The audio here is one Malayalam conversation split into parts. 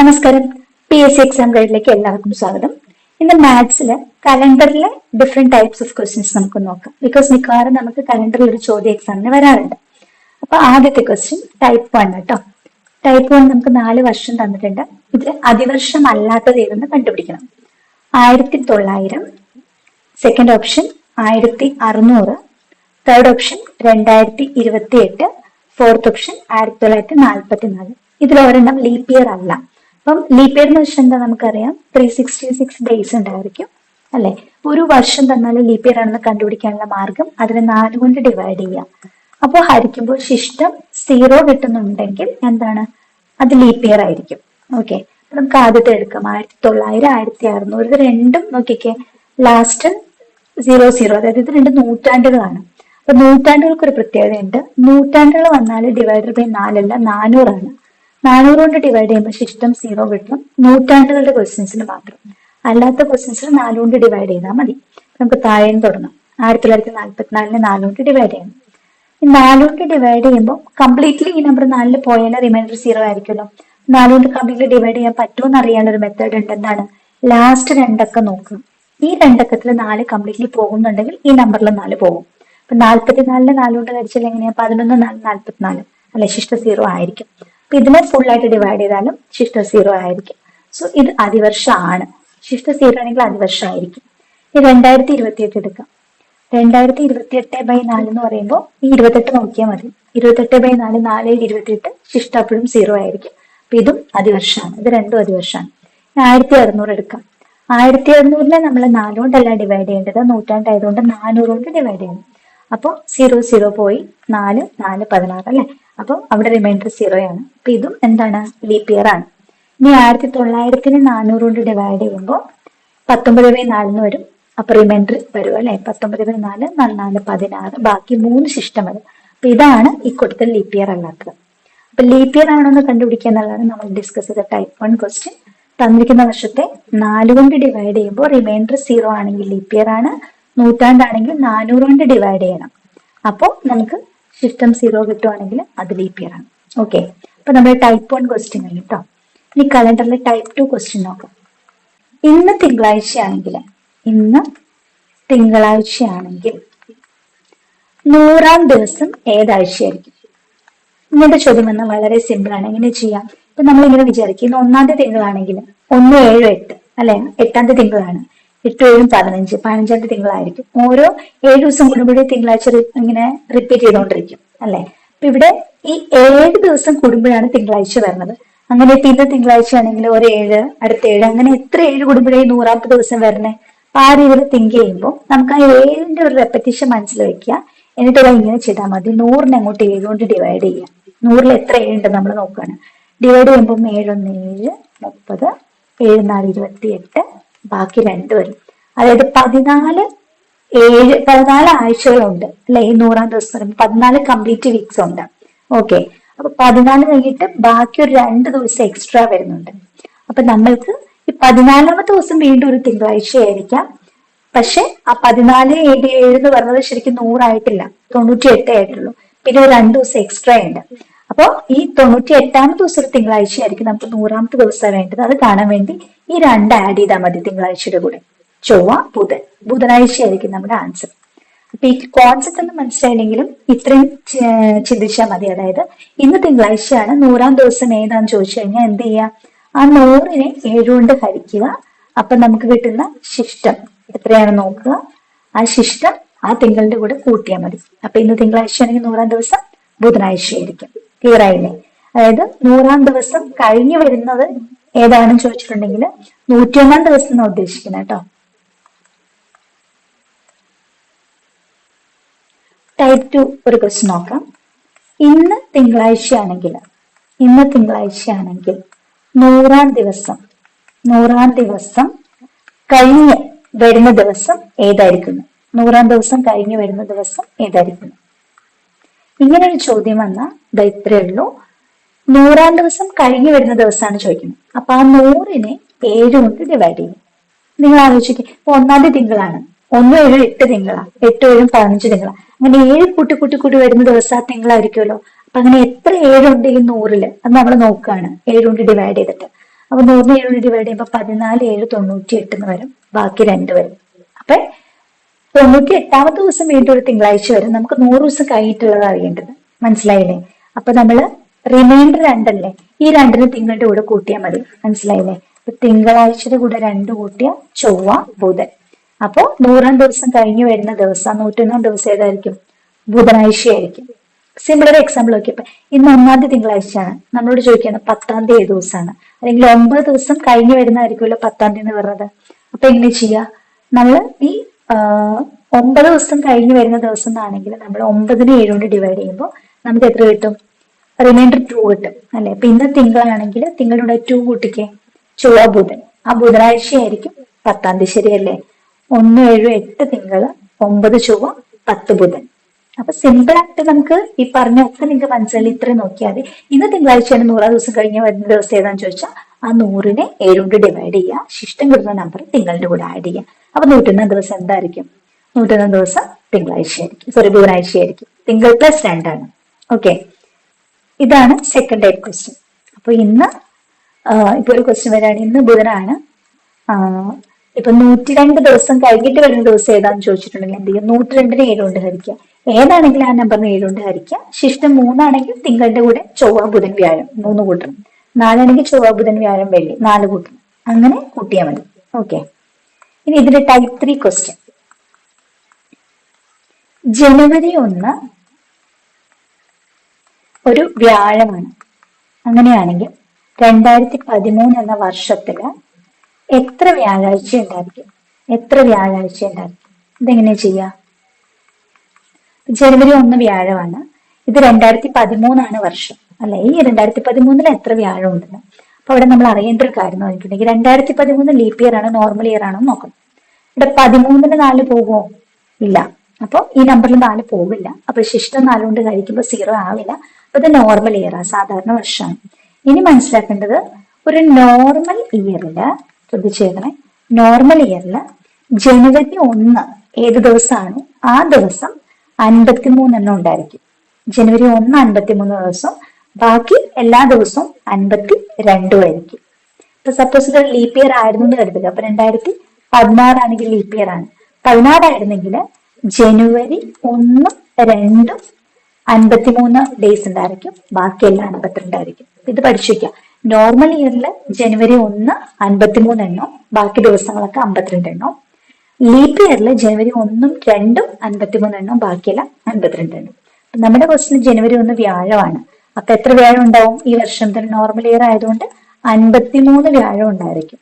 നമസ്കാരം. പി എസ് സി എക്സാം ഗൈഡിലേക്ക് എല്ലാവർക്കും സ്വാഗതം. ഇന്ന് മാത്സിൽ കലണ്ടറിലെ ഡിഫറെന്റ് ടൈപ്സ് ഓഫ് ക്വസ്റ്റ്യൻസ് നമുക്ക് നോക്കാം. ബിക്കോസ് മിക്കവാറും നമുക്ക് കലണ്ടറിൽ ഒരു ചോദ്യ എക്സാമിന് വരാറുണ്ട്. അപ്പൊ ആദ്യത്തെ ക്വസ്റ്റ്യൻ ടൈപ്പ് വൺ കേട്ടോ ടൈപ്പ് വൺ നമുക്ക് നാല് വർഷം തന്നിട്ടുണ്ട്. ഇതിൽ അതിവർഷം അല്ലാത്തത് ഏതെന്ന് കണ്ടുപിടിക്കണം. ആയിരത്തി തൊള്ളായിരം സെക്കൻഡ് ഓപ്ഷൻ ആയിരത്തി അറുന്നൂറ് തേർഡ് ഓപ്ഷൻ രണ്ടായിരത്തി ഇരുപത്തി എട്ട് ഫോർത്ത് ഓപ്ഷൻ ആയിരത്തി തൊള്ളായിരത്തി നാൽപ്പത്തി നാല് ഇതിൽ ഒരെണ്ണം ലീപ്പ് ഇയർ അല്ല. അപ്പം ലീപ് ഇയർ എന്ന് വെച്ചാൽ എന്താ നമുക്കറിയാം? ത്രീ സിക്സ്റ്റി സിക്സ് ഡേയ്സ് ഉണ്ടായിരിക്കും അല്ലെ? ഒരു വർഷം തന്നാൽ ലീപ് ഇയർ ആണെന്ന് കണ്ടുപിടിക്കാനുള്ള മാർഗം അതിനെ നാല് കൊണ്ട് ഡിവൈഡ് ചെയ്യാം. അപ്പോൾ ഹരിക്കുമ്പോൾ ശിഷ്ടം സീറോ കിട്ടുന്നുണ്ടെങ്കിൽ എന്താണ്? അത് ലീപ് ഇയർ ആയിരിക്കും ഓക്കെ നമുക്ക് ആദ്യത്തെ എടുക്കാം. ആയിരത്തി തൊള്ളായിരം ആയിരത്തി അറുന്നൂറ് ഇത് രണ്ടും നോക്കിക്കേ. ലാസ്റ്റ് സീറോ സീറോ അതായത് ഇത് രണ്ട് നൂറ്റാണ്ടുകളാണ്. അപ്പൊ നൂറ്റാണ്ടുകൾക്ക് ഒരു പ്രത്യേകതയുണ്ട്. നൂറ്റാണ്ടുകൾ വന്നാൽ ഡിവൈഡർ ബൈ നാലല്ല നാനൂറാണ്. നാനൂറ് കൊണ്ട് ഡിവൈഡ് ചെയ്യുമ്പോൾ ശിഷ്ടം സീറോ കിട്ടും. നൂറ്റാണ്ടുകളുടെ ക്വസ്റ്റ്യൻസിന് മാത്രം. അല്ലാത്ത ക്വസ്റ്റ്യൻസിന് നാല് കൊണ്ട് ഡിവൈഡ് ചെയ്താൽ മതി. നമുക്ക് താഴെ തുടങ്ങാം. ആയിരത്തി തൊള്ളായിരത്തി നാൽപ്പത്തിനാലിന് നാല് കൊണ്ട് ഡിവൈഡ് ചെയ്യണം. ഈ കൊണ്ട് ഡിവൈഡ് ചെയ്യുമ്പോൾ കംപ്ലീറ്റ്ലി ഈ നമ്പർ നാലിൽ പോയാൽ റിമൈൻഡർ സീറോ ആയിരിക്കുമല്ലോ. നാല് കൊണ്ട് കംപ്ലീറ്റ്ലി ഡിവൈഡ് ചെയ്യാൻ പറ്റുമെന്ന് അറിയാനുള്ള ഒരു മെത്തേഡ് ഉണ്ട് എന്താണ് ലാസ്റ്റ് രണ്ടക്കം നോക്കുക ഈ രണ്ടക്കത്തിൽ നാല് കംപ്ലീറ്റ്ലി പോകുന്നുണ്ടെങ്കിൽ ഈ നമ്പറിൽ നാല് പോകും. അപ്പൊ നാല്പത്തിനാലിന് നാലുകൊണ്ട് കഴിച്ചാൽ എങ്ങനെയാ? പതിനൊന്ന് നാല് നാല്പത്തിനാല്. അല്ല? ശിഷ്ട സീറോ ആയിരിക്കും. അപ്പൊ ഇതിനെ ഫുൾ ആയിട്ട് ഡിവൈഡ് ചെയ്താലും ശിഷ്ട സീറോ ആയിരിക്കും. സോ ഇത് അതിവർഷമാണ്. ശിഷ്ട സീറോ ആണെങ്കിൽ അതിവർഷമായിരിക്കും. ഈ രണ്ടായിരത്തി ഇരുപത്തി എട്ട് എടുക്കാം. രണ്ടായിരത്തി ഇരുപത്തി എട്ട് ബൈ നാല് എന്ന് പറയുമ്പോൾ ഈ ഇരുപത്തെട്ട് നോക്കിയാൽ മതി. ഇരുപത്തെട്ട് ബൈ നാല് നാല് ഇരുപത്തിയെട്ട് ശിഷ്ട അപ്പോഴും സീറോ ആയിരിക്കും. അപ്പൊ ഇതും അതിവർഷമാണ്. ഇത് രണ്ടും അതിവർഷമാണ്. ആയിരത്തി അറുന്നൂറ് എടുക്കാം. ആയിരത്തി അറുന്നൂറിനെ നമ്മൾ നാലുകൊണ്ടല്ല ഡിവൈഡ് ചെയ്യേണ്ടത്. നൂറ്റാണ്ടായതുകൊണ്ട് നാനൂറ് കൊണ്ട് ഡിവൈഡ് ചെയ്യണം. അപ്പോൾ സീറോ സീറോ പോയി. നാല് നാല് പതിനാറ് അല്ലെ? അപ്പോൾ അവിടെ റിമൈൻഡർ സീറോ ആണ്. അപ്പൊ ഇതും എന്താണ്? ലീപ് ഇയർ ആണ്. ഇനി ആയിരത്തി തൊള്ളായിരത്തിന് നാനൂറ് കൊണ്ട് ഡിവൈഡ് ചെയ്യുമ്പോൾ പത്തൊമ്പത് ബൈ നാലിന് വരും. അപ്പൊ റിമൈൻഡർ വരും അല്ലെ? പത്തൊമ്പത് ബൈ നാല് നാല് പതിനാറ്. ബാക്കി മൂന്ന് ശിഷ്ടം വരും. അപ്പൊ ഇതാണ് ഈ കൊടുത്ത ലീപ് ഇയർ അല്ലാത്തത്. അപ്പൊ ലീപ് ഇയർ എന്ന് കണ്ടുപിടിക്കുക എന്നുള്ളതാണ് നമ്മൾ ഡിസ്കസ് ചെയ്ത ടൈപ്പ് വൺ ക്വസ്റ്റ്യൻ തന്നിരിക്കുന്ന വർഷത്തെ നാല് കൊണ്ട് ഡിവൈഡ് ചെയ്യുമ്പോൾ റിമൈൻഡർ സീറോ ആണെങ്കിൽ ലീപ് ഇയർ ആണ്. നൂറ്റാണ്ടാണെങ്കിൽ നാനൂറ് കൊണ്ട് ഡിവൈഡ് ചെയ്യണം. അപ്പോൾ നമുക്ക് സിസ്റ്റം സീറോ കിട്ടുവാണെങ്കിൽ അത് ലീപ്പ് ഇയർ ആണ്. ഓക്കെ അപ്പൊ നമ്മൾ ടൈപ്പ് വൺ ക്വസ്റ്റ്യൻ ആണ് കേട്ടോ ഇനി കലണ്ടറിലെ ടൈപ്പ് ടു ക്വസ്റ്റ്യൻ നോക്കാം. ഇന്ന് തിങ്കളാഴ്ചയാണെങ്കിൽ ഇന്ന് തിങ്കളാഴ്ചയാണെങ്കിൽ നൂറാം ദിവസം ഏതാഴ്ചയായിരിക്കും? ഇങ്ങനത്തെ ചോദ്യം വന്നാൽ വളരെ സിമ്പിൾ ആണ്. എങ്ങനെ ചെയ്യാം? ഇപ്പൊ നമ്മൾ ഇങ്ങനെ വിചാരിക്കും ഇന്ന് ഒന്നാമത്തെ തിങ്കളാണെങ്കിൽ ഒന്ന് ഏഴ് എട്ട് അല്ലെ? തീയതി തിങ്കളാണ്. എട്ട് ഏഴും പതിനഞ്ച് പതിനഞ്ചാമത്തെ തിങ്കളായിരിക്കും. ഓരോ ഏഴ് ദിവസം കൂടുമ്പോഴേ തിങ്കളാഴ്ച ഇങ്ങനെ റിപ്പീറ്റ് ചെയ്തുകൊണ്ടിരിക്കും അല്ലെ? അപ്പൊ ഇവിടെ ഈ ഏഴ് ദിവസം കൂടുമ്പോഴാണ് തിങ്കളാഴ്ച വരുന്നത്. അങ്ങനെ പിന്നെ തിങ്കളാഴ്ച ആണെങ്കിൽ ഒരു ഏഴ് അടുത്ത ഏഴ് അങ്ങനെ എത്ര ഏഴ് കൂടുമ്പോഴേ നൂറാമത്തെ ദിവസം വരണേ അപ്പൊ ആ രീതിയിൽ തിങ്ക് ചെയ്യുമ്പോൾ നമുക്ക് ആ ഏഴിന്റെ ഒരു റെപ്പറ്റീഷൻ മനസ്സിൽ വെക്കുക. എന്നിട്ട് അത് ഇങ്ങനെ ചെയ്താൽ മതി. നൂറിനെ അങ്ങോട്ട് ഏഴ് കൊണ്ട് ഡിവൈഡ് ചെയ്യാം നൂറിൽ എത്ര ഏഴുണ്ട് നമ്മൾ നോക്കുകയാണ്. ഡിവൈഡ് ചെയ്യുമ്പോൾ ഏഴൊന്ന് ഏഴ് മുപ്പത് ഏഴ് നാല് ഇരുപത്തി എട്ട് ബാക്കി രണ്ട് വരും. അതായത് പതിനാല് ഏഴ് പതിനാല് ആഴ്ചകളുണ്ട് അല്ലെ? ഈ നൂറാം ദിവസം പതിനാല് കംപ്ലീറ്റ് വീക്സ് ഉണ്ട്. ഓക്കെ അപ്പൊ പതിനാല് കഴിഞ്ഞിട്ട് ബാക്കി ഒരു രണ്ട് ദിവസം എക്സ്ട്രാ വരുന്നുണ്ട്. അപ്പൊ നമ്മൾക്ക് ഈ പതിനാലാമത്തെ ദിവസം വീണ്ടും ഒരു തിങ്കളാഴ്ച ആയിരിക്കാം. പക്ഷെ ആ പതിനാല് ഏഴ് ഏഴ് എന്ന് പറഞ്ഞത് ശരിക്കും നൂറായിട്ടില്ല. തൊണ്ണൂറ്റി എട്ടേ ആയിട്ടുള്ളൂ. പിന്നെ രണ്ട് ദിവസം എക്സ്ട്രാ ഉണ്ട്. അപ്പോൾ ഈ തൊണ്ണൂറ്റി എട്ടാമത്തെ ദിവസം ഒരു തിങ്കളാഴ്ച ആയിരിക്കും നമുക്ക് നൂറാമത്തെ ദിവസം വേണ്ടത്. അത് കാണാൻ വേണ്ടി ഈ രണ്ട് ആഡ് ചെയ്താൽ മതി തിങ്കളാഴ്ചയുടെ കൂടെ. ചൊവ്വ ബുധൻ. ബുധനാഴ്ച ആയിരിക്കും നമ്മുടെ ആൻസർ അപ്പൊ ഈ കോൺസെപ്റ്റ് ഒന്നും മനസ്സിലായില്ലെങ്കിലും ഇത്രയും ചിന്തിച്ചാൽ മതി. അതായത് ഇന്ന് തിങ്കളാഴ്ചയാണ് നൂറാം ദിവസം ഏതാന്ന് ചോദിച്ചു കഴിഞ്ഞാൽ എന്ത് ചെയ്യുക ആ നൂറിനെ ഏഴുകൊണ്ട് ഹരിക്കുക. അപ്പൊ നമുക്ക് കിട്ടുന്ന ശിഷ്ടം എത്രയാണ് നോക്കുക? ആ ശിഷ്ടം ആ തിങ്കളുടെ കൂടെ കൂട്ടിയാൽ മതി. അപ്പൊ ഇന്ന് തിങ്കളാഴ്ച ആണെങ്കിൽ നൂറാം ദിവസം ബുധനാഴ്ച ആയിരിക്കും. ക്ലിയർ ആയില്ലേ? അതായത് നൂറാം ദിവസം കഴിഞ്ഞു വരുന്നത് ഏതാണെന്ന് ചോദിച്ചിട്ടുണ്ടെങ്കിൽ നൂറ്റിയൊന്നാം ദിവസം എന്നാണ് ഉദ്ദേശിക്കുന്നത് കേട്ടോ? ടൈപ്പ് ടു ഒരു ക്വസ്റ്റ്യൻ നോക്കാം. ഇന്ന് തിങ്കളാഴ്ചയാണെങ്കിൽ ഇന്ന് തിങ്കളാഴ്ചയാണെങ്കിൽ നൂറാം ദിവസം നൂറാം ദിവസം കഴിഞ്ഞ് വരുന്ന ദിവസം ഏതായിരിക്കുന്നു? നൂറാം ദിവസം കഴിഞ്ഞ് വരുന്ന ദിവസം ഏതായിരിക്കുന്നു? ഇങ്ങനെ ഒരു ചോദ്യം വന്നാൽ ഇതാ ഇത്രയേ ഉള്ളൂ. നൂറാം ദിവസം കഴിഞ്ഞു വരുന്ന ദിവസമാണ് ചോദിക്കുന്നത്. അപ്പൊ ആ നൂറിനെ ഏഴ് കൊണ്ട് ഡിവൈഡ് ചെയ്യും. നിങ്ങൾ ആലോചിക്കുക ഇപ്പൊ ഒന്നാമത്തെ തിങ്കളാണ്. ഒന്നും ഏഴും എട്ട് തിങ്കളാ. എട്ട് ഏഴും പതിനഞ്ച് തിങ്കളാ. അങ്ങനെ ഏഴ് കൂട്ടി കൂട്ടി കൂട്ടി വരുന്ന ദിവസം ആ തിങ്കളായിരിക്കുമല്ലോ. അപ്പൊ അങ്ങനെ എത്ര ഏഴുണ്ട് ഈ നൂറിൽ? അത് നമ്മൾ നോക്കുകയാണ്. ഏഴ് കൊണ്ട് ഡിവൈഡ് ചെയ്തിട്ട്. അപ്പൊ നൂറിന് ഏഴ് കൊണ്ട് ഡിവൈഡ് ചെയ്യുമ്പോൾ പതിനാല് ഏഴ് തൊണ്ണൂറ്റി എട്ട് എന്ന് വരും. ബാക്കി രണ്ട് വരും. അപ്പൊ തൊണ്ണൂറ്റി എട്ടാമത്തെ ദിവസം വീണ്ടും ഒരു തിങ്കളാഴ്ച വരും. നമുക്ക് നൂറ് ദിവസം കഴിഞ്ഞിട്ടുള്ളത് അറിയേണ്ടത്. മനസ്സിലായില്ലേ? അപ്പൊ നമ്മൾ റിമൈൻഡർ രണ്ടല്ലേ? ഈ രണ്ടിന് തിങ്കളുടെ കൂടെ കൂട്ടിയാൽ മതി. മനസ്സിലായില്ലേ? അപ്പൊ തിങ്കളാഴ്ചയുടെ കൂടെ രണ്ട് കൂട്ടിയ ചൊവ്വ ബുധൻ. അപ്പോ നൂറാം ദിവസം കഴിഞ്ഞു വരുന്ന ദിവസം നൂറ്റൊന്നാം ദിവസം ഏതായിരിക്കും? ബുധനാഴ്ചയായിരിക്കും. സിമ്പിൾ ഒരു എക്സാമ്പിൾ നോക്കിയപ്പോ ഇന്ന് ഒന്നാം തീയതി തിങ്കളാഴ്ചയാണ്. നമ്മളോട് ചോദിക്കുന്നത് പത്താം തീയതി ഏത് ദിവസമാണ്? അല്ലെങ്കിൽ ഒമ്പത് ദിവസം കഴിഞ്ഞു വരുന്നതായിരിക്കുമല്ലോ പത്താം തീയതി എന്ന് പറഞ്ഞത്. അപ്പൊ എങ്ങനെ ചെയ്യുക നമ്മൾ ഈ ഒമ്പത് ദിവസം കഴിഞ്ഞ് വരുന്ന ദിവസം എന്നാണെങ്കിൽ നമ്മൾ ഒമ്പതിന് ഏഴ് കൊണ്ട് ഡിവൈഡ് ചെയ്യുമ്പോൾ നമുക്ക് എത്ര കിട്ടും? റിമൈൻഡർ ടു കിട്ടും അല്ലെ? അപ്പൊ ഇന്ന് തിങ്കളാണെങ്കിൽ തിങ്കളുടെ ടു കൂട്ടിക്കേ. ചൊവ്വ ബുധൻ. ആ ബുധനാഴ്ചയായിരിക്കും പത്താം തീയതി ശരിയല്ലേ ഒന്ന് ഏഴ് എട്ട് തിങ്കൾ ഒമ്പത് ചൊവ്വ പത്ത് ബുധൻ. അപ്പൊ സിമ്പിൾ ആയിട്ട് നമുക്ക് ഈ പറഞ്ഞ ഒക്കെ നിങ്ങൾക്ക് മനസ്സിലായി ഇത്രയും നോക്കിയാൽ മതി. ഇന്ന് തിങ്കളാഴ്ചയാണ് നൂറാം ദിവസം കഴിഞ്ഞ് വരുന്ന ദിവസം ഏതാന്ന് ചോദിച്ചാൽ ആ നൂറിനെ ഏഴ് കൊണ്ട് ഡിവൈഡ് ചെയ്യുക. ശിഷ്ടം കിട്ടുന്ന നമ്പർ തിങ്കളുടെ കൂടെ ആഡ് ചെയ്യുക. അപ്പൊ നൂറ്റൊന്നാം ദിവസം എന്തായിരിക്കും? നൂറ്റൊന്നാം ദിവസം തിങ്കളാഴ്ച ആയിരിക്കും. സോറി ബുധനാഴ്ച ആയിരിക്കും. തിങ്കൾ പ്ലസ് രണ്ടാണ് ഓക്കെ ഇതാണ് സെക്കൻഡ് ടൈപ്പ് ക്വസ്റ്റ്യൻ അപ്പൊ ഇന്ന് ഇപ്പൊ ഒരു ക്വസ്റ്റ്യൻ വരാണ് ഇന്ന് ബുധനാണ്. ഇപ്പൊ നൂറ്റി രണ്ട് ദിവസം കഴിഞ്ഞിട്ട് വരുന്ന ദിവസം ഏതാണെന്ന് ചോദിച്ചിട്ടുണ്ടെങ്കിൽ എന്ത് ചെയ്യും? നൂറ്റി രണ്ടിന് ഏഴ് കൊണ്ട് ഹരിക്കുക. ഏതാണെങ്കിലും ആ നമ്പറിന് ഏഴ് കൊണ്ട് ഹരിക്കുക. ശിഷ്ടം മൂന്നാണെങ്കിൽ തിങ്കളുടെ കൂടെ ചൊവ്വ ബുധൻ വ്യാഴം മൂന്ന് കൂട്ടണം. നാലാണെങ്കിൽ ചൊവ്വ ബുധൻ വ്യാഴം വെള്ളി. നാല് കൂട്ടണം അങ്ങനെ കൂട്ടിയാൽ മതി. ഓക്കെ. ഇനി ഇതിന്റെ ടൈപ്പ് ത്രീ ക്വസ്റ്റ്യൻ ജനുവരി ഒന്ന് ഒരു വ്യാഴമാണ്. അങ്ങനെയാണെങ്കിൽ രണ്ടായിരത്തി പതിമൂന്ന് എന്ന വർഷത്തിൽ എത്ര വ്യാഴാഴ്ച ഉണ്ടായിരിക്കും? എത്ര വ്യാഴാഴ്ച ഉണ്ടായിരിക്കും? ഇതെങ്ങനെ ചെയ്യാം ജനുവരി ഒന്ന് വ്യാഴമാണ്. ഇത് രണ്ടായിരത്തി പതിമൂന്നാണ് വർഷം. അല്ലെ ഈ രണ്ടായിരത്തി പതിമൂന്നിൽ എത്ര വ്യാഴം ഉണ്ടെന്ന്. അപ്പൊ അവിടെ നമ്മൾ അറിയേണ്ട ഒരു കാര്യം എന്ന് പറഞ്ഞിട്ടുണ്ടെങ്കിൽ രണ്ടായിരത്തി പതിമൂന്ന് ലീപ്പ് ഇയർ ആണോ നോർമൽ ഇയർ ആണോ നോക്കണം. ഇവിടെ പതിമൂന്നിന് നാല് പോകുമോ ഇല്ല. അപ്പൊ ഈ നമ്പറിൽ നാല് പോകില്ല അപ്പൊ ശിഷ്ടം നാല് കൊണ്ട് കഴിക്കുമ്പോൾ സീറോ ആവില്ല. അപ്പൊ ഇത് നോർമൽ ഇയർ ആ സാധാരണ വർഷമാണ്. ഇനി മനസ്സിലാക്കേണ്ടത് ഒരു നോർമൽ ഇയറിൽ ശ്രദ്ധിച്ചേക്കണേ. നോർമൽ ഇയറിൽ ജനുവരി ഒന്ന് ഏത് ദിവസമാണ്? ആ ദിവസം അൻപത്തിമൂന്ന് എണ്ണം ഉണ്ടായിരിക്കും. ജനുവരി ഒന്ന് അൻപത്തിമൂന്ന് ദിവസം ബാക്കി എല്ലാ ദിവസവും അൻപത്തി രണ്ടും ആയിരിക്കും. ഇപ്പൊ സപ്പോസ് ഇത് ലീപ്പ് ഇയർ ആയിരുന്നു എന്ന് കരുതുക. അപ്പൊ രണ്ടായിരത്തി പതിനാറാണെങ്കിൽ ലീപ് ഇയർ ആണ്. പതിനാറായിരുന്നെങ്കിൽ ജനുവരി ഒന്നും രണ്ടും അൻപത്തിമൂന്ന് ഡേയ്സ് ഉണ്ടായിരിക്കും. ബാക്കിയെല്ലാം അൻപത്തിരണ്ടായിരിക്കും ഇത് പഠിച്ചു വെക്കാം നോർമൽ ഇയറിൽ ജനുവരി ഒന്ന് അൻപത്തിമൂന്ന് എണ്ണം. ബാക്കി ദിവസങ്ങളൊക്കെ അമ്പത്തിരണ്ട് എണ്ണം. ലീപ് ഇയറിൽ ജനുവരി ഒന്നും രണ്ടും അൻപത്തിമൂന്ന് എണ്ണം. ബാക്കിയെല്ലാം അൻപത്തിരണ്ട് എണ്ണം. നമ്മുടെ ക്വസ്റ്റിന് ജനുവരി ഒന്ന് വ്യാഴമാണ്. അപ്പൊ എത്ര വ്യാഴം ഉണ്ടാവും? ഈ വർഷം തന്നെ നോർമൽ ഇയർ ആയതുകൊണ്ട് അൻപത്തിമൂന്ന് വ്യാഴം ഉണ്ടായിരിക്കും.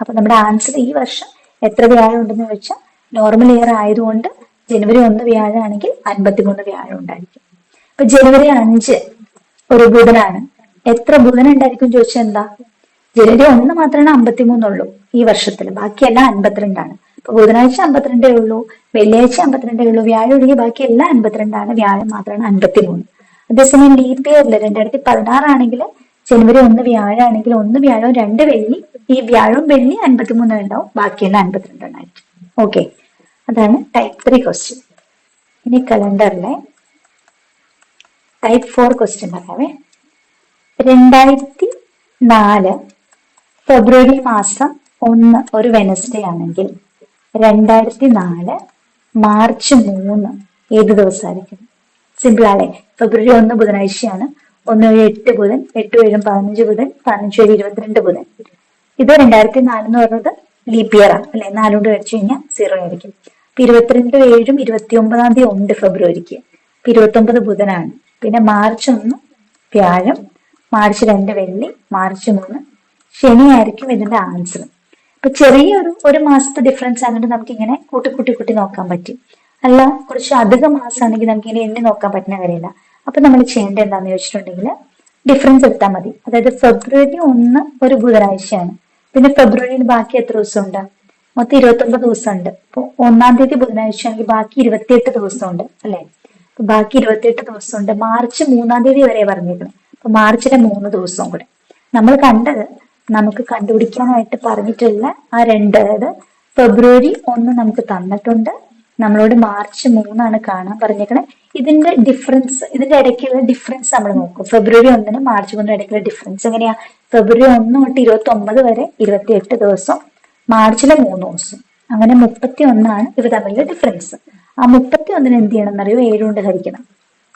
അപ്പൊ നമ്മുടെ ആൻസർ ഈ വർഷം എത്ര വ്യാഴം ഉണ്ടെന്ന് ചോദിച്ചാൽ നോർമൽ ഇയർ ആയതുകൊണ്ട് ജനുവരി ഒന്ന് വ്യാഴമാണെങ്കിൽ അൻപത്തിമൂന്ന് വ്യാഴം ഉണ്ടായിരിക്കും. അപ്പൊ ജനുവരി അഞ്ച് ഒരു ബുധനാണ്. എത്ര ബുധൻ ഉണ്ടായിരിക്കും ചോദിച്ചാൽ എന്താ? ജനുവരി ഒന്ന് മാത്രമാണ് അമ്പത്തിമൂന്നുള്ളൂ ഈ വർഷത്തിൽ ബാക്കിയെല്ലാം അൻപത്തിരണ്ടാണ്. അപ്പൊ ബുധനാഴ്ച അമ്പത്തിരണ്ടേ ഉള്ളൂ വെള്ളിയാഴ്ച അമ്പത്തിരണ്ടേ ഉള്ളൂ വ്യാഴം ഒഴികെ ബാക്കി എല്ലാം അൻപത്തിരണ്ടാണ്. വ്യാഴം മാത്രമാണ് അൻപത്തിമൂന്ന്. അതേസമയം ലീപ് ഇയറിൽ രണ്ടായിരത്തി പതിനാറാണെങ്കിൽ ജനുവരി ഒന്ന് വ്യാഴാണെങ്കിൽ ഒന്ന് വ്യാഴവും രണ്ട് വെള്ളി. ഈ വ്യാഴവും വെള്ളി അൻപത്തിമൂന്ന് ഉണ്ടാവും. ബാക്കിയെല്ലാം അൻപത്തിരണ്ടെണ്ണായിരിക്കും ഓക്കെ അതാണ് ടൈപ്പ് ത്രീ ക്വസ്റ്റ്യൻ ഇനി കലണ്ടറിലെ ടൈപ്പ് ഫോർ ക്വസ്റ്റ്യൻ പറയാവേ. രണ്ടായിരത്തി നാല് ഫെബ്രുവരി മാസം ഒന്ന് ഒരു വെനസ്ഡേ ആണെങ്കിൽ രണ്ടായിരത്തി നാല് മാർച്ച് മൂന്ന് ഏത് ദിവസമായിരിക്കും? സിമ്പിൾ ആളെ ഫെബ്രുവരി ഒന്ന് ബുധനാഴ്ചയാണ്. ഒന്ന് ഏഴ് എട്ട് ബുധൻ എട്ട് ഏഴും പതിനഞ്ച് ബുധൻ പതിനഞ്ച് ഏഴ് ഇരുപത്തിരണ്ട് ബുധൻ. ഇത് രണ്ടായിരത്തി നാല് എന്ന് പറയുന്നത് ലീപ് ഇയർ ആണ്. അല്ലെ? നാലുകൊണ്ട് കഴിച്ചു കഴിഞ്ഞാൽ സീറോ ആയിരിക്കും. അപ്പൊ ഇരുപത്തിരണ്ട് ഏഴും ഇരുപത്തി ഒമ്പതാം തീയതി ഉണ്ട് ഫെബ്രുവരിക്ക്. അപ്പൊ ഇരുപത്തി ബുധനാണ്. പിന്നെ മാർച്ച് ഒന്ന് വ്യാഴം മാർച്ച് രണ്ട് വെള്ളി മാർച്ച് മൂന്ന് ശനിയായിരിക്കും ഇതിന്റെ ആൻസർ. അപ്പൊ ചെറിയൊരു ഒരു മാസത്തെ ഡിഫറൻസ് ആയതുകൊണ്ട് നമുക്ക് ഇങ്ങനെ കൂട്ടി കൂട്ടി കൂട്ടി നോക്കാൻ പറ്റും. അല്ല കുറച്ച് അധിക മാസമാണെങ്കിൽ നമുക്ക് ഇനി എണ്ണി നോക്കാൻ പറ്റുന്ന കാര്യമില്ല. അപ്പൊ നമ്മൾ ചെയ്യേണ്ടത് എന്താണെന്ന് ചോദിച്ചിട്ടുണ്ടെങ്കിൽ ഡിഫറൻസ് എടുത്താൽ മതി. അതായത് ഫെബ്രുവരി ഒന്ന് ഒരു ബുധനാഴ്ചയാണ്. പിന്നെ ഫെബ്രുവരിയിൽ ബാക്കി എത്ര ദിവസമുണ്ട്? മൊത്തം ഇരുപത്തി ഒമ്പത് ദിവസമുണ്ട്. അപ്പോൾ ഒന്നാം തീയതി ബുധനാഴ്ച ആണെങ്കിൽ ബാക്കി ഇരുപത്തിയെട്ട് ദിവസമുണ്ട് അല്ലേ? അപ്പൊ ബാക്കി ഇരുപത്തിയെട്ട് ദിവസമുണ്ട്. മാർച്ച് മൂന്നാം തീയതി വരെ പറഞ്ഞിരുന്നു അപ്പൊ മാർച്ചിലെ മൂന്ന് ദിവസവും കൂടെ. നമ്മൾ കണ്ടത് നമുക്ക് കണ്ടുപിടിക്കാനായിട്ട് പറഞ്ഞിട്ടുള്ള ആ രണ്ട് അതായത് ഫെബ്രുവരി ഒന്ന് നമുക്ക് തന്നിട്ടുണ്ട്. നമ്മളോട് മാർച്ച് മൂന്നാണ് കാണാൻ പറഞ്ഞേക്കണേ ഇതിന്റെ ഡിഫറൻസ് ഇതിന്റെ ഇടയ്ക്കുള്ള ഡിഫറൻസ് നമ്മൾ നോക്കും. ഫെബ്രുവരി ഒന്നിന് മാർച്ച് മൂന്നിന് ഇടയ്ക്കുള്ള ഡിഫറൻസ് എങ്ങനെയാ? ഫെബ്രുവരി ഒന്ന് തൊട്ട് ഇരുപത്തി ഒമ്പത് വരെ ഇരുപത്തി എട്ട് ദിവസം മാർച്ചിലെ മൂന്ന് ദിവസം. അങ്ങനെ മുപ്പത്തി ഒന്നാണ് ഇവ തമ്മിലുള്ള ഡിഫറൻസ് ആ മുപ്പത്തി ഒന്നിന് എന്ത് ചെയ്യണം എന്നറിയോ? ഏഴ് കൊണ്ട് ഹരിക്കണം.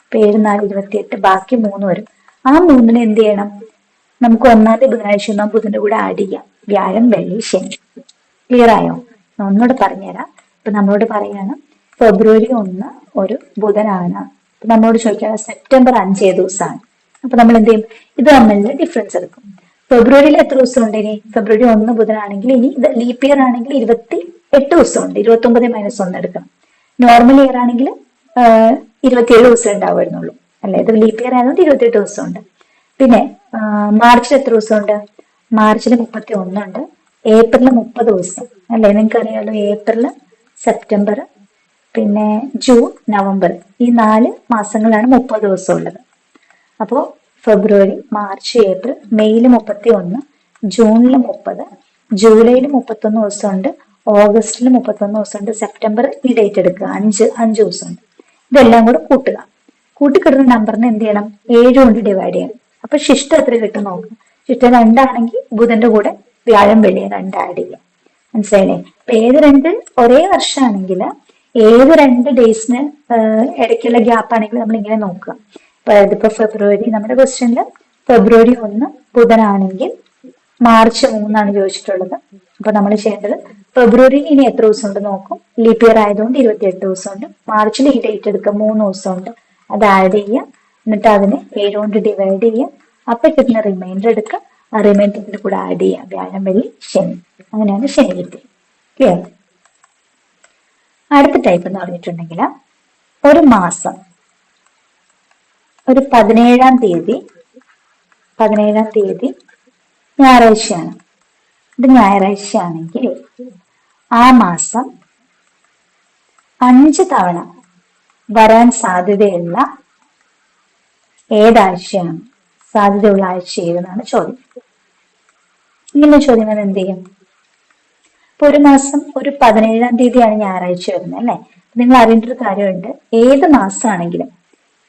അപ്പൊ ഏഴ് നാല് ഇരുപത്തി എട്ട് ബാക്കി മൂന്ന് വരും. ആ മൂന്നിന് എന്ത് ചെയ്യണം? നമുക്ക് ഒന്നാമത്തെ ബുധനാഴ്ച ഒന്നാം ബുധന്റെ കൂടെ ആഡ് ചെയ്യാം. വ്യാഴം വെള്ളി ശനി. ക്ലിയർ ആയോ? ഒന്നുകൂടെ പറഞ്ഞുതരാം. ഇപ്പൊ നമ്മളോട് പറയാണ് ഫെബ്രുവരി ഒന്ന് ഒരു ബുധനാണ്. നമ്മളോട് ചോദിക്കുകയാണ് സെപ്റ്റംബർ അഞ്ച് ദിവസമാണ്? അപ്പൊ നമ്മൾ എന്ത് ചെയ്യും? ഇത് തമ്മിലുള്ള ഡിഫറൻസ് എടുക്കും. ഫെബ്രുവരിയിൽ എത്ര ദിവസം ഉണ്ട് ഇനി? ഫെബ്രുവരി ഒന്ന് ബുധനാണെങ്കിൽ ഇനി ഇത് ലീപ് ഇയർ ആണെങ്കിൽ ഇരുപത്തി എട്ട് ദിവസം ഉണ്ട്. ഇരുപത്തി ഒമ്പത് മൈനസ് ഒന്ന് എടുക്കണം. നോർമൽ ഇയർ ആണെങ്കിൽ ഇരുപത്തിയേഴ് ദിവസം ഉണ്ടാവുമായിരുന്നുള്ളൂ അല്ലെ? ഇത് ലീപ് ഇയർ ആയതുകൊണ്ട് ഇരുപത്തിയെട്ട് ദിവസം ഉണ്ട്. പിന്നെ മാർച്ചിൽ എത്ര ദിവസമുണ്ട് മാർച്ചിൽ മുപ്പത്തി ഒന്നുണ്ട് ഏപ്രിൽ മുപ്പത് ദിവസം. അല്ലെ? നിങ്ങൾക്ക് അറിയാലോ ഏപ്രിൽ സെപ്റ്റംബർ പിന്നെ ജൂൺ നവംബർ. ഈ നാല് മാസങ്ങളാണ് മുപ്പത് ദിവസം ഉള്ളത് അപ്പോൾ ഫെബ്രുവരി മാർച്ച് ഏപ്രിൽ മെയ്യിൽ മുപ്പത്തി ഒന്ന് ജൂണിൽ മുപ്പത് ജൂലൈയിൽ മുപ്പത്തൊന്ന് ദിവസമുണ്ട് ഓഗസ്റ്റിൽ മുപ്പത്തൊന്ന് ദിവസമുണ്ട് സെപ്റ്റംബർ ഈ ഡേറ്റ് എടുക്കുക. അഞ്ച് അഞ്ച് ദിവസമുണ്ട്. ഇതെല്ലാം കൂടെ കൂട്ടുക. കൂട്ടിക്കിട്ടുന്ന നമ്പറിനെ എന്ത് ചെയ്യണം? ഏഴ് കൊണ്ട് ഡിവൈഡ് ചെയ്യണം അപ്പൊ ശിഷ്ട എത്ര കിട്ടും നോക്കുക ശിഷ്ടം രണ്ടാണെങ്കിൽ ബുധന്റെ കൂടെ വ്യാഴം വെള്ളിയെ രണ്ട് ആഡ് ചെയ്യാം. മനസ്സിലായില്ലേ? അപ്പൊ ഏത് രണ്ട് ഒരേ വർഷമാണെങ്കിൽ ഏത് രണ്ട് ഡേയ്സിന് ഇടയ്ക്കുള്ള ഗ്യാപ്പ് ആണെങ്കിൽ നമ്മൾ ഇങ്ങനെ നോക്കുക. ഇപ്പൊ ഇതിപ്പോ ഫെബ്രുവരി നമ്മുടെ ക്വസ്റ്റ്യനിൽ ഫെബ്രുവരി ഒന്ന് ബുധനാണെങ്കിൽ മാർച്ച് മൂന്നാണ് ചോദിച്ചിട്ടുള്ളത്. അപ്പൊ നമ്മൾ ചെയ്യേണ്ടത് ഫെബ്രുവരി ഇനി എത്ര ദിവസം ഉണ്ട് നോക്കും. ലീപ് ഇയർ ആയതുകൊണ്ട് ഇരുപത്തിയെട്ട് ദിവസമുണ്ട് മാർച്ചിൽ ഈ ഡേറ്റ് എടുക്കുക മൂന്ന് ദിവസമുണ്ട് അത് ആഡ് ചെയ്യുക. എന്നിട്ട് അതിനെ ഏഴ് കൊണ്ട് ഡിവൈഡ് ചെയ്യുക. അപ്പൊ കിട്ടുന്ന റിമൈൻഡർ എടുക്കുക. റിമൈൻഡറിന്റെ കൂടെ ആഡ് ചെയ്യാം. വ്യാഴം വെള്ളി ശനി. അങ്ങനെയാണ് ശനി വിദ്യ ക്ലിയർ അടുത്ത ടൈപ്പ് എന്ന് പറഞ്ഞിട്ടുണ്ടെങ്കിൽ ഒരു മാസം. ഒരു പതിനേഴാം തീയതി പതിനേഴാം തീയതി ഞായറാഴ്ചയാണ്. ഇത് ഞായറാഴ്ചയാണെങ്കിൽ ആ മാസം അഞ്ച് തവണ വരാൻ സാധ്യതയുള്ള ഏതാഴ്ചയാണ്? സാധ്യതയുള്ള ആഴ്ച ഏതെന്നാണ് ചോദ്യം. ഇങ്ങനെ ചോദ്യം വന്നാൽ എന്ത് ചെയ്യും? ഇപ്പൊ ഒരു മാസം ഒരു പതിനേഴാം തീയതിയാണ് ഞായറാഴ്ച വരുന്നത് അല്ലെ? നിങ്ങൾ അറിയേണ്ട ഒരു കാര്യമുണ്ട്. ഏത് മാസമാണെങ്കിലും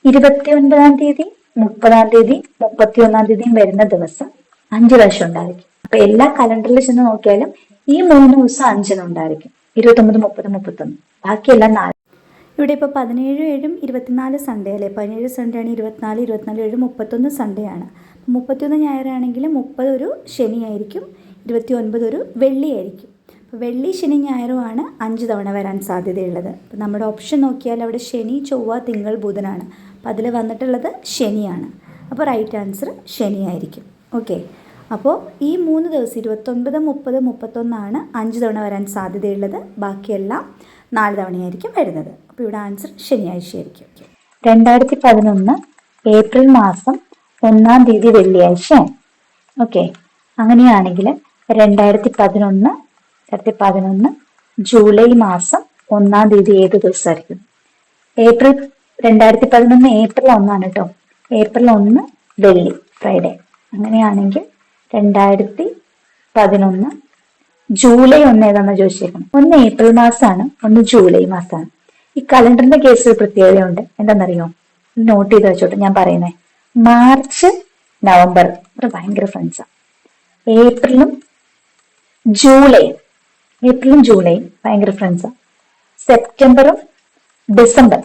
ഇരുപത്തി ഒൻപതാം തീയതി മുപ്പതാം തീയതി മുപ്പത്തി ഒന്നാം തീയതിയും വരുന്ന ദിവസം അഞ്ച് പ്രാവശ്യം ഉണ്ടായിരിക്കും. അപ്പൊ എല്ലാ കലണ്ടറിൽ ചെന്ന് നോക്കിയാലും ഈ മൂന്ന് ദിവസം അഞ്ചെണ്ണം ഉണ്ടായിരിക്കും. ഇരുപത്തി ഒമ്പത് മുപ്പത് മുപ്പത്തൊന്ന്. ബാക്കിയെല്ലാം നാല്. ഇവിടെ ഇപ്പോൾ പതിനേഴ് ഏഴും ഇരുപത്തിനാല് സൺഡേ അല്ലേ? പതിനേഴ് സൺഡേ ആണ് ഇരുപത്തിനാല് ഇരുപത്തിനാല് ഏഴ് മുപ്പത്തൊന്ന് സൺഡേ ആണ്. മുപ്പത്തൊന്ന് ഞായറാണെങ്കിൽ മുപ്പത് ഒരു ശനിയായിരിക്കും ഇരുപത്തി ഒൻപത് ഒരു വെള്ളിയായിരിക്കും. അപ്പോൾ വെള്ളി ശനി ഞായറുമാണ് അഞ്ച് തവണ വരാൻ സാധ്യതയുള്ളത്. അപ്പോൾ നമ്മുടെ ഓപ്ഷൻ നോക്കിയാൽ അവിടെ ശനി ചൊവ്വ തിങ്കൾ ബുധനാണ്. അപ്പോൾ അതിൽ വന്നിട്ടുള്ളത് ശനിയാണ്. അപ്പോൾ റൈറ്റ് ആൻസർ ശനിയായിരിക്കും. ഓക്കെ അപ്പോൾ ഈ മൂന്ന് ദിവസം ഇരുപത്തൊൻപത് മുപ്പത് മുപ്പത്തൊന്നാണ് അഞ്ച് തവണ വരാൻ സാധ്യതയുള്ളത്. ബാക്കിയെല്ലാം നാല് തവണയായിരിക്കും വരുന്നത്. അപ്പോൾ ഇവിടെ ആൻസർ ശനിയാഴ്ചയായിരിക്കും. രണ്ടായിരത്തി പതിനൊന്ന് ഏപ്രിൽ മാസം ഒന്നാം തീയതി വെള്ളിയാഴ്ച. ഓക്കെ അങ്ങനെയാണെങ്കിൽ രണ്ടായിരത്തി പതിനൊന്ന് രണ്ടായിരത്തി പതിനൊന്ന് ജൂലൈ മാസം ഒന്നാം തീയതി ഏത് ദിവസമായിരിക്കും? ഏപ്രിൽ രണ്ടായിരത്തി പതിനൊന്ന് ഏപ്രിൽ ഒന്നാണ് കേട്ടോ ഏപ്രിൽ ഒന്ന് വെള്ളി ഫ്രൈഡേ. അങ്ങനെയാണെങ്കിൽ രണ്ടായിരത്തി പതിനൊന്ന് ജൂലൈ ഒന്ന് ഏതാണെന്ന് ചോദിച്ചേക്കണം. ഒന്ന് ഏപ്രിൽ മാസമാണ് ഒന്ന് ജൂലൈ മാസമാണ്. ഈ കലണ്ടറിന്റെ കേസിൽ പ്രത്യേകതയുണ്ട്. എന്താണെന്നറിയോ നോട്ട് ചെയ്ത് വെച്ചോട്ടെ ഞാൻ പറയുന്നേ. March November. ഒരു ഭയങ്കര ഫ്രണ്ട്സാണ് ഏപ്രിലും ജൂലൈ. ഏപ്രിലും ജൂലൈയും ഭയങ്കര ഫ്രണ്ട്സാണ് സെപ്റ്റംബറും ഡിസംബർ.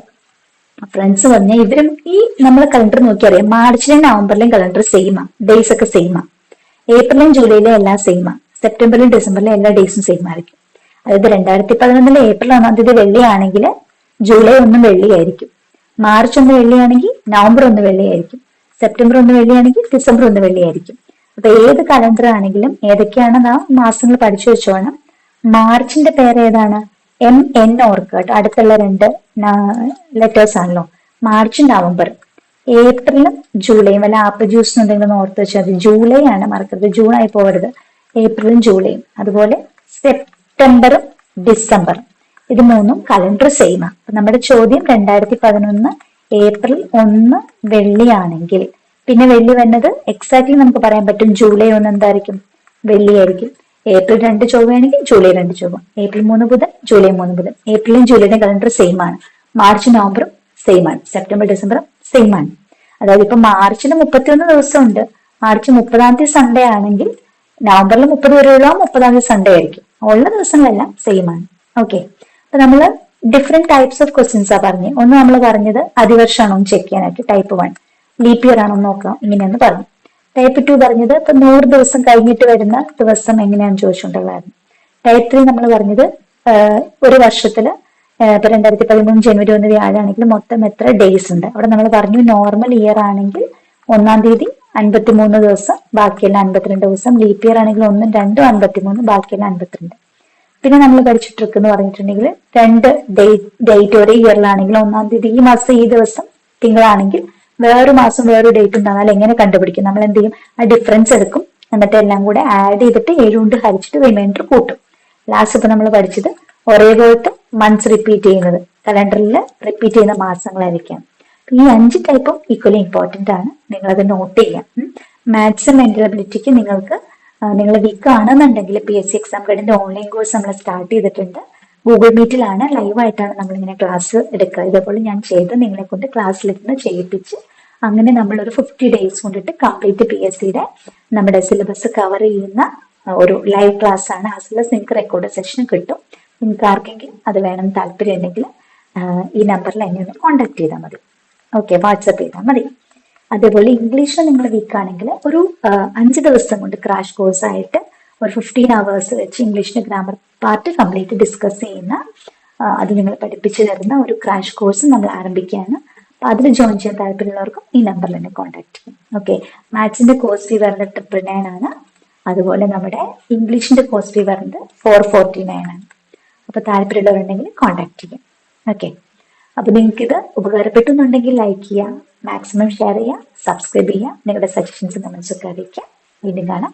ഫ്രണ്ട്സ് പറഞ്ഞാൽ ഇവരും ഈ നമ്മൾ കലണ്ടർ നോക്കിയറിയാം. മാർച്ചിലും നവംബറിലും കലണ്ടർ സെയിമാണ് ഡേയ്സ് ഒക്കെ സെയിമാണ് ഏപ്രിലും ജൂലൈയിലും എല്ലാം സെയിമാണ് സെപ്റ്റംബറിലും ഡിസംബറിലും എല്ലാ ഡേയ്സും സെയിം ആയിരിക്കും. അതായത് രണ്ടായിരത്തി പതിനൊന്നിലെ ഏപ്രിൽ ഒന്നാം തീയതി വെള്ളിയാണെങ്കിൽ ജൂലൈ ഒന്നും വെള്ളിയായിരിക്കും. മാർച്ച് ഒന്ന് വെള്ളിയാണെങ്കിൽ നവംബർ ഒന്ന് വെള്ളിയായിരിക്കും. സെപ്റ്റംബർ ഒന്ന് വെള്ളിയാണെങ്കിൽ ഡിസംബർ ഒന്ന് വെള്ളിയായിരിക്കും. അപ്പൊ ഏത് കലണ്ടർ ആണെങ്കിലും ഏതൊക്കെയാണ് ആ മാസങ്ങൾ പഠിച്ചു വെച്ചോണം. മാർച്ചിന്റെ പേര് ഏതാണ്? എം എൻ ഓർക്കട്ട് കേട്ടോ. അടുത്തുള്ള രണ്ട് ലെറ്റേഴ്സ് ആണല്ലോ. March November. ഏപ്രിലും ജൂലൈയും വല്ല ആപ്പിൾ ജ്യൂസ് എന്തെങ്കിലും ഓർത്ത് വെച്ചാൽ മതി. ജൂലൈ ആണ് മറക്കരുത്. ജൂൺ ആയി പോകരുത്. ഏപ്രിലും ജൂലൈയും അതുപോലെ സെപ്റ്റംബറും ഡിസംബറും ഇത് മൂന്നും കലണ്ടർ സെയിം ആണ് അപ്പൊ നമ്മുടെ ചോദ്യം രണ്ടായിരത്തി പതിനൊന്ന് ഏപ്രിൽ ഒന്ന് വെള്ളിയാണെങ്കിൽ. പിന്നെ വെള്ളി വന്നത് എക്സാക്ട്ലി നമുക്ക് പറയാൻ പറ്റും ജൂലൈ ഒന്ന് എന്തായിരിക്കും? വെള്ളിയായിരിക്കും. ഏപ്രിൽ രണ്ട് ചൊവ്വയാണെങ്കിൽ ജൂലൈ രണ്ട് ചൊവ്വ. ഏപ്രിൽ മൂന്ന് ബുധൻ ജൂലൈ മൂന്ന് ബുധൻ. ഏപ്രിലും ജൂലൈയുടെ കലണ്ടർ സെയിം ആണ്. മാർച്ച് നവംബറും സെയിം ആണ്. സെപ്റ്റംബർ ഡിസംബറും സെയിം ആണ്. അതായത് ഇപ്പൊ മാർച്ചിന് മുപ്പത്തിയൊന്ന് ദിവസമുണ്ട്. മാർച്ച് മുപ്പതാം തീയതി സൺഡേ ആണെങ്കിൽ നവംബറിൽ മുപ്പത് വരെയുള്ള മുപ്പതാം തീയതി സൺഡേ ആയിരിക്കും. ഉള്ള ദിവസങ്ങളെല്ലാം സെയിം ആണ്. ഓക്കെ അപ്പൊ നമ്മൾ ഡിഫറെന്റ് ടൈപ്സ് ഓഫ് ക്വസ്റ്റ്യൻസ് ആ പറഞ്ഞു. ഒന്ന് നമ്മൾ പറഞ്ഞത് അതിവർഷമാണോ എന്ന് ചെക്ക് ചെയ്യാനായിട്ട്. ടൈപ്പ് വൺ ലീപ് ഇയർ ആണോ നോക്കാം. ഇങ്ങനെയെന്ന് പറഞ്ഞു. ടൈപ്പ് ടു പറഞ്ഞത് ഇപ്പൊ നൂറ് ദിവസം കഴിഞ്ഞിട്ട് വരുന്ന ദിവസം എങ്ങനെയാണെന്ന് ചോദിച്ചുകൊണ്ടുള്ളതായിരുന്നു ടൈപ്പ് ത്രീ നമ്മൾ പറഞ്ഞത് ഒരു വർഷത്തിൽ ഇപ്പൊ രണ്ടായിരത്തി പതിമൂന്ന് ജനുവരി ഒന്ന് വ്യാഴാണെങ്കിൽ മൊത്തം എത്ര ഡേയ്സ് ഉണ്ട്. അവിടെ നമ്മൾ പറഞ്ഞു നോർമൽ ഇയർ ആണെങ്കിൽ ഒന്നാം തീയതി അൻപത്തിമൂന്ന് ദിവസം ബാക്കിയെല്ലാം അൻപത്തിരണ്ട് ദിവസം. ലീപ്പ് ഇയർ ആണെങ്കിൽ ഒന്നും രണ്ടും അൻപത്തിമൂന്ന് ബാക്കിയെല്ലാം അൻപത്തിരണ്ട്. പിന്നെ നമ്മൾ പഠിച്ച ട്രിക്ക് എന്ന് പറഞ്ഞിട്ടുണ്ടെങ്കിൽ രണ്ട് ഡേറ്റ് ഒരേ ഇയറിലാണെങ്കിൽ ഒന്നാം തീയതി ഈ മാസം ഈ ദിവസം തിങ്കളാണെങ്കിൽ വേറൊരു മാസം വേറൊരു ഡേറ്റ് ഉണ്ടാകാൻ എങ്ങനെ കണ്ടുപിടിക്കും? നമ്മൾ എന്ത് ചെയ്യും? ആ ഡിഫറൻസ് എടുക്കും. എന്നിട്ട് എല്ലാം കൂടെ ആഡ് ചെയ്തിട്ട് ഏഴ് കൊണ്ട് ഹരിച്ചിട്ട് റിമൈൻഡർ കൂട്ടും. ലാസ്റ്റ് ഇപ്പൊ നമ്മൾ പഠിച്ചത് ഒരേപോലത്തെ മന്ത്സ് റിപ്പീറ്റ് ചെയ്യുന്നത്. കലണ്ടറിൽ റിപ്പീറ്റ് ചെയ്യുന്ന മാസങ്ങളായിരിക്കാം. ഈ അഞ്ച് ടൈപ്പും ഈക്വലി ഇമ്പോർട്ടന്റ് ആണ്. നിങ്ങളത് നോട്ട് ചെയ്യാം. മാത്സ് മെന്റൽ അബിലിറ്റിക്ക് നിങ്ങൾക്ക് നിങ്ങൾ വീക്ക് ആണെന്നുണ്ടെങ്കിൽ പി എസ് സി എക്സാം ഗൈഡിന്റെ ഓൺലൈൻ കോഴ്സ് നമ്മൾ സ്റ്റാർട്ട് ചെയ്തിട്ടുണ്ട്. ഗൂഗിൾ മീറ്റിലാണ് ലൈവായിട്ടാണ് നമ്മൾ ഇങ്ങനെ ക്ലാസ് എടുക്കുക. ഇതേപോലെ ഞാൻ ചെയ്ത് നിങ്ങളെ കൊണ്ട് ക്ലാസ്സിലിരുന്ന് ചെയ്യിപ്പിച്ച് അങ്ങനെ നമ്മൾ ഒരു ഫിഫ്റ്റി ഡേയ്സ് കൊണ്ടിട്ട് കംപ്ലീറ്റ് പി എസ് സിയുടെ നമ്മുടെ സിലബസ് കവർ ചെയ്യുന്ന ഒരു ലൈവ് ക്ലാസ് ആണ്. ആ സിലബസ് നിങ്ങൾക്ക് റെക്കോർഡ് സെഷൻ കിട്ടും. നിങ്ങൾക്ക് ആർക്കെങ്കിലും അത് വേണം താല്പര്യം ഉണ്ടെങ്കിൽ ഈ നമ്പറിൽ എന്നെ ഒന്ന് കോൺടാക്ട് ചെയ്താൽ മതി. ഓക്കെ വാട്സപ്പ് ചെയ്താൽ മതി. അതേപോലെ ഇംഗ്ലീഷിൽ നിങ്ങൾ വീക്ക് ആണെങ്കിൽ ഒരു അഞ്ച് ദിവസം കൊണ്ട് ക്രാഷ് കോഴ്സ് ആയിട്ട് ഒരു ഫിഫ്റ്റീൻ അവേഴ്സ് വെച്ച് ഇംഗ്ലീഷിന്റെ ഗ്രാമർ പാർട്ട് കംപ്ലീറ്റ് ഡിസ്കസ് ചെയ്യുന്ന അത് നിങ്ങൾ പഠിപ്പിച്ചു തരുന്ന ഒരു ക്രാഷ് കോഴ്സ് നമ്മൾ ആരംഭിക്കുകയാണ്. അപ്പൊ അതിൽ ജോയിൻ ചെയ്യാൻ താല്പര്യമുള്ളവർക്കും ഈ നമ്പറിൽ തന്നെ കോൺടാക്ട് ചെയ്യും. ഓക്കെ മാത്സിന്റെ കോഴ്സ് ഫീ വരുന്നത് ട്രിപ്പിൾ നയൻ ആണ്. അതുപോലെ നമ്മുടെ ഇംഗ്ലീഷിന്റെ കോഴ്സ് ഫീ വരുന്നത് ഫോർ ഫോർട്ടി നയൻ ആണ്. അപ്പൊ താല്പര്യമുള്ളവരുണ്ടെങ്കിൽ കോൺടാക്ട് ചെയ്യാം. ഓക്കെ അപ്പൊ നിങ്ങൾക്ക് ഇത് ഉപകാരപ്പെട്ടു എന്നുണ്ടെങ്കിൽ ലൈക്ക് ചെയ്യുക മാക്സിമം ഷെയർ ചെയ്യുക സബ്സ്ക്രൈബ് ചെയ്യുക നിങ്ങളുടെ സജഷൻസ് കമന്റ്സ് ഒക്കെ അറിയിക്കുക വീണ്ടും കാണാം.